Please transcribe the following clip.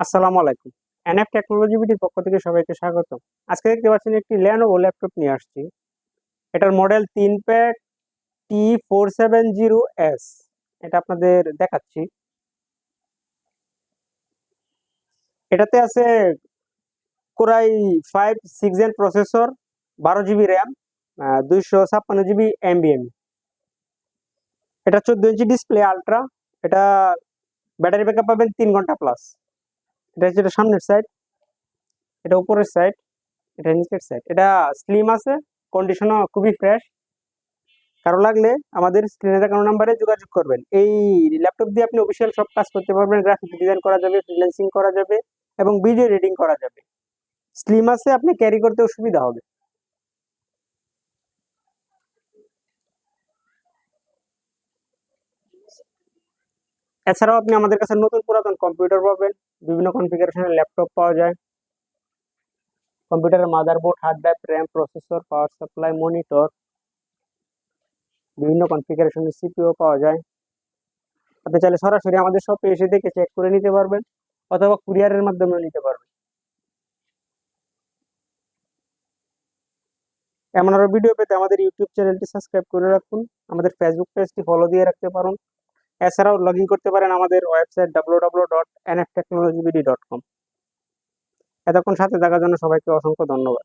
আসসালামু আলাইকুম। NF technology বিটির পক্ষ থেকে সবাইকে স্বাগত আজকে দেখতে পাচ্ছেন একটি ল্যানোভো ল্যাপটপ নিয়ে আসছি। এটার model ThinkPad T four seven zero S এটা আপনাদের দেখাচ্ছি। এটাতে আছে core i five six gen processor বারো জিবি র্যাম দুইশো ছাপ্পান্ন জিবি এমবিএম এটা চোদ্দ ইঞ্চি ডিসপ্লে আলট্রা এটা ব্যাটারি ব্যাকআপ পাবেন তিন ঘণ্টা প্লাস এটা এটা সামনের সাইড এটা উপরের সাইড এটা নিচের সাইড এটা স্লিম আছে কন্ডিশনও খুবই ফ্রেশ কারও লাগলে আমাদের স্ক্রিনে দেখানো নাম্বারে যোগাযোগ করবেন। এই ল্যাপটপ দিয়ে আপনি অফিসিয়াল সব কাজ করতে পারবেন গ্রাফিক ডিজাইন করা যাবে ফ্রিল্যান্সিং করা যাবে এবং ভিডিও রেডিং করা যাবে। স্লিম আছে, আপনি ক্যারি করতেও সুবিধা হবে। এছাড়াও আপনি আমাদের কাছে নতুন পুরাতন কম্পিউটার পাবেন। বিভিন্ন কনফিগারেশনের ল্যাপটপ পাওয়া যায়। কম্পিউটারের motherboard hard drive RAM processor power supply monitor বিভিন্ন কনফিগারেশনের সিপিও পাওয়া যায়। আপনি চাইলে সরাসরি আমাদের শপে এসে দেখে চেক করে নিতে পারবেন, অথবা কুরিয়ারের মাধ্যমেও নিতে পারবেন। এমন আরও ভিডিও পেতে আমাদের ইউটিউব চ্যানেলটি সাবস্ক্রাইব করে রাখুন, আমাদের ফেসবুক পেজটি ফলো দিয়ে রাখতে পারুন। এছাড়াও লগ করতে পারেন আমাদের website W W dot N F technology BD dot com এতক্ষণ সাথে থাকার জন্য সবাইকে অসংখ্য ধন্যবাদ।